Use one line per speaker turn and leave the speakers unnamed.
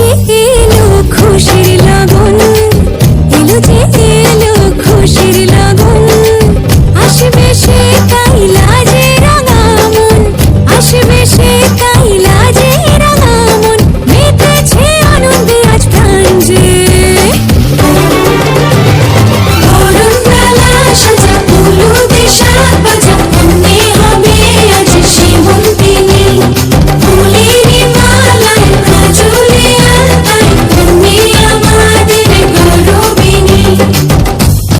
যে এলো খুশির লাগন এলো যে এলো খুশির লাগন আসবে সেটা